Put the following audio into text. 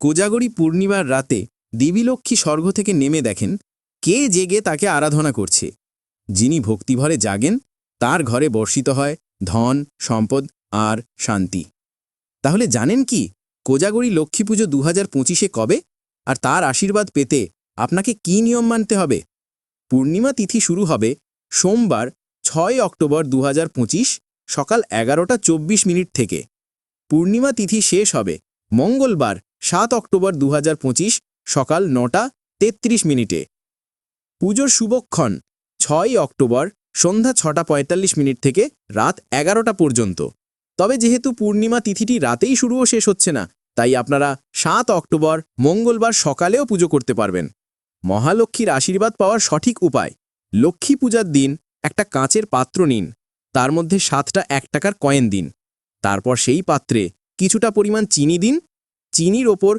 কোজাগরী পূর্ণিমার রাতে দেবীলক্ষ্মী স্বর্গ থেকে নেমে দেখেন, কে জেগে তাকে আরাধনা করছে। যিনি ভক্তিভরে জাগেন, তার ঘরে বর্ষিত হয় ধন, সম্পদ আর শান্তি। তাহলে জানেন কি, কোজাগরী লক্ষ্মী পুজো দু হাজার কবে? আর তার আশীর্বাদ পেতে আপনাকে কি নিয়ম মানতে হবে? পূর্ণিমা তিথি শুরু হবে সোমবার, ছয় অক্টোবর দু হাজার পঁচিশ, সকাল এগারোটা চব্বিশ মিনিট থেকে। পূর্ণিমা তিথি শেষ হবে মঙ্গলবার সাত অক্টোবর দু হাজার পঁচিশ, সকাল নটা, তেত্রিশ মিনিটে। পুজোর শুভক্ষণ ছয় অক্টোবর, সন্ধ্যা ছটা পঁয়তাল্লিশ মিনিট থেকে রাত এগারোটা পর্যন্ত। তবে যেহেতু পূর্ণিমা তিথিটি রাতেই শুরু ও শেষ হচ্ছে না, তাই আপনারা সাত অক্টোবর, মঙ্গলবার সকালেও পুজো করতে পারবেন। মহালক্ষ্মীর আশীর্বাদ পাওয়ার সঠিক উপায়, লক্ষ্মী পূজার দিন একটা কাঁচের পাত্র নিন, তার মধ্যে সাতটা এক টাকার কয়েন দিন। তারপর সেই পাত্রে কিছুটা পরিমাণ চিনি দিন চিনির ওপর